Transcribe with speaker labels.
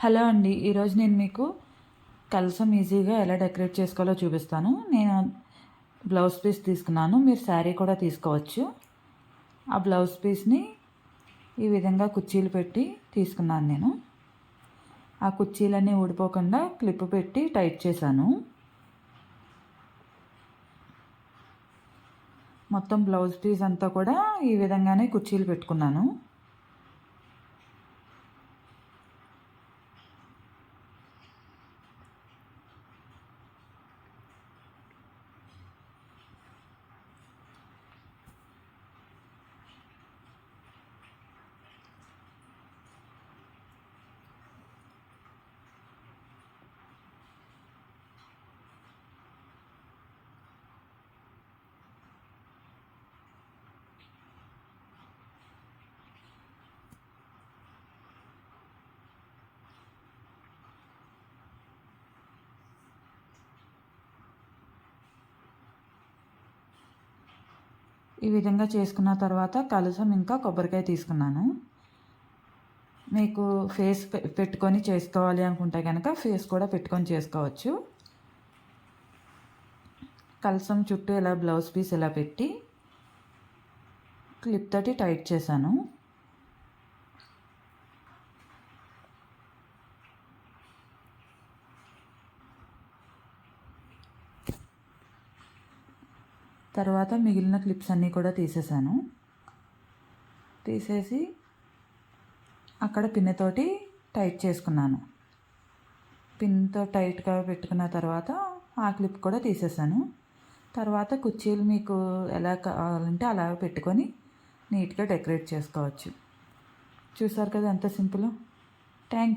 Speaker 1: Hello అండి ఈరోజు నేను మీకు కలసం ఈజీగా ఎలా డెకరేట్ చేసుకోవాలో చూపిస్తాను. నేను బ్లౌజ్ పీస్ తీసుకున్నాను మీరు శారీ కూడా తీసుకోవచ్చు. ఆ బ్లౌజ్ పీస్ని ఈ విధంగా కుర్చీలు పెట్టి తీసుకున్నాను నేను. ఆ కుర్చీలన్నీ ఊడిపోకుండా క్లిప్ పెట్టి టైట్ చేశాను. మొత్తం బ్లౌజ్ పీస్ అంతా కూడా ఈ విధంగానే కుర్చీలు పెట్టుకున్నాను. ఈ విధంగా చేసుకున్న తర్వాత కలసం ఇంకా కొబ్బరికాయ తీసుకున్నాను. మీకు ఫేస్ పెట్టుకొని చేసుకోవాలి అనుకుంటే కనుక ఫేస్ కూడా పెట్టుకొని చేసుకోవచ్చు. కలసం చుట్టూ ఇలా బ్లౌజ్ పీస్ ఇలా పెట్టి క్లిప్ తోటి టైట్ చేశాను. తర్వాత మిగిలిన క్లిప్స్ అన్నీ కూడా తీసేసాను. తీసేసి అక్కడ పిన్నెతోటి టైట్ చేసుకున్నాను. పిన్తో టైట్గా పెట్టుకున్న తర్వాత ఆ క్లిప్ కూడా తీసేసాను. తర్వాత కుర్చీలు మీకు ఎలా కావాలంటే అలా పెట్టుకొని నీట్గా డెకరేట్ చేసుకోవచ్చు. చూసారు కదా ఎంత సింపుల్? Thank you